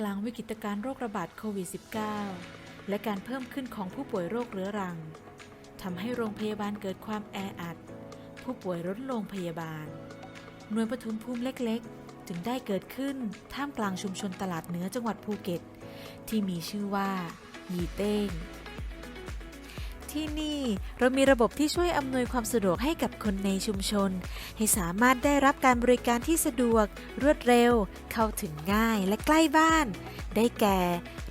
กลางวิกฤตการโรคระบาดโควิด -19 และการเพิ่มขึ้นของผู้ป่วยโรคเรื้อรังทำให้โรงพยาบาลเกิดความแออัด ผู้ป่วยล้นโรงพยาบาล หน่วยปฐมภูมิเล็กๆ จึงได้เกิดขึ้นท่ามกลางชุมชนตลาดเหนือจังหวัดภูเก็ต ที่มีชื่อว่า ยีเต้ง ที่นี่ เรามีระบบที่ช่วยอำนวยความสะดวกให้กับคนในชุมชน ให้สามารถได้รับการบริการที่สะดวก รวดเร็ว เข้าถึงง่ายและใกล้บ้าน ได้แก่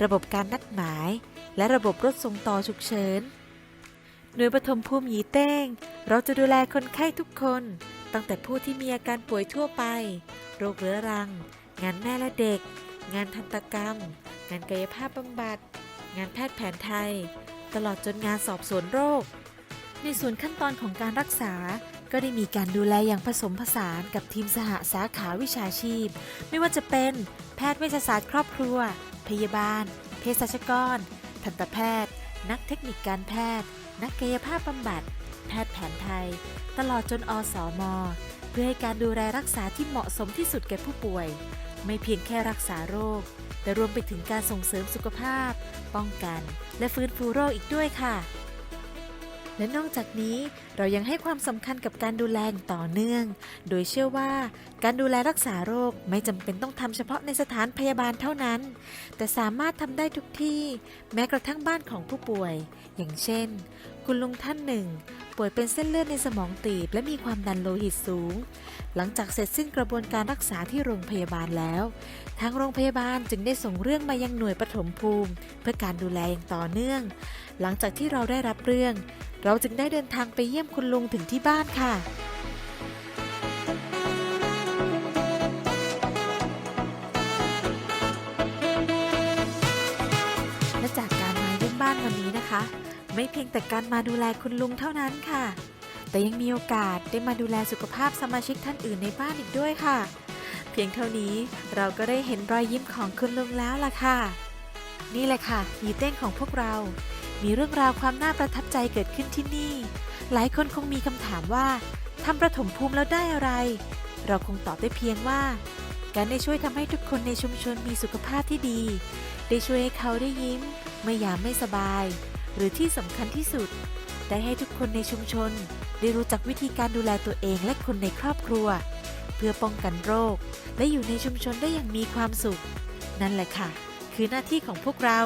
ระบบการนัดหมาย และระบบรถส่งต่อฉุกเฉินหน่วยปฐมภูมิหยีเต้ง เราจะดูแลคนไข้ทุกคน ตั้งแต่ผู้ที่มีอาการป่วยทั่วไป โรคเรื้อรัง งานแม่และเด็ก งานทันตกรรม งานกายภาพบำบัด งานแพทย์แผนไทย ตลอดจนงานสอบสวนโรค ในส่วนขั้นตอนของการรักษาก็ได้มีการดูแลอย่างผสมผสานกับทีมสหสาขาวิชาชีพ ไม่ว่าจะเป็นแพทย์เวชศาสตร์ครอบครัว พยาบาล เภสัชกร ทันตแพทย์ นักเทคนิคการแพทย์ นักกายภาพบำบัด แพทย์แผนไทย ตลอดจนอสอมเพื่อให้การดูแลรักษาที่เหมาะสมที่สุดแก่ผู้ป่วย ไม่เพียงแค่รักษาโรค แต่รวมไปถึงการส่งเสริมสุขภาพ ป้องกัน และฟื้นฟูโรคอีกด้วยค่ะ และนอกจากนี้เรายังให้ความสำคัญกับการดูแลต่อเนื่อง โดยเชื่อว่าการดูแลรักษาโรคไม่จำเป็นต้องทำเฉพาะในสถานพยาบาลเท่านั้น แต่สามารถทำได้ทุกที่ แม้กระทั่งบ้านของผู้ป่วย อย่างเช่น คุณลุงท่านหนึ่ง ป่วยเป็นเส้นเลือดในสมองตีบและมีความดันโลหิตสูง หลังจากเสร็จสิ้นกระบวนการรักษาที่โรงพยาบาลแล้ว ทางโรงพยาบาลจึงได้ส่งเรื่องมายังหน่วยปฐมภูมิ เพื่อการดูแลอย่างต่อเนื่อง หลังจากที่เราได้รับเรื่อง เราจึงได้เดินทางไปเยี่ยมคุณลุงถึงที่บ้านค่ะและจากการมาเยี่ยมบ้านวันนี้นะคะ ไม่เพียงแต่การมาดูแลคุณลุงเท่านั้นค่ะ แต่ยังมีโอกาสได้มาดูแลสุขภาพสมาชิกท่านอื่นในบ้านอีกด้วยค่ะ เพียงเท่านี้เราก็ได้เห็นรอยยิ้มของคุณลุงแล้วล่ะค่ะ นี่แหละค่ะหยีเต้งของพวกเรา มีเรื่องราวความน่าประทับใจเกิดขึ้นที่นี่ หลายคนคงมีคำถามว่าทำประถมภูมิแล้วได้อะไร เราคงตอบได้เพียงว่า การได้ช่วยทำให้ทุกคนในชุมชนมีสุขภาพที่ดี ได้ช่วยให้เขาได้ยิ้ม ไม่ยามไม่สบาย หรือที่สำคัญที่สุด ได้ให้ทุกคนในชุมชน ได้รู้จักวิธีการดูแลตัวเองและคนในครอบครัว เพื่อป้องกันโรค และอยู่ในชุมชนได้อย่างมีความสุข นั่นแหละค่ะ คือหน้าที่ของพวกเรา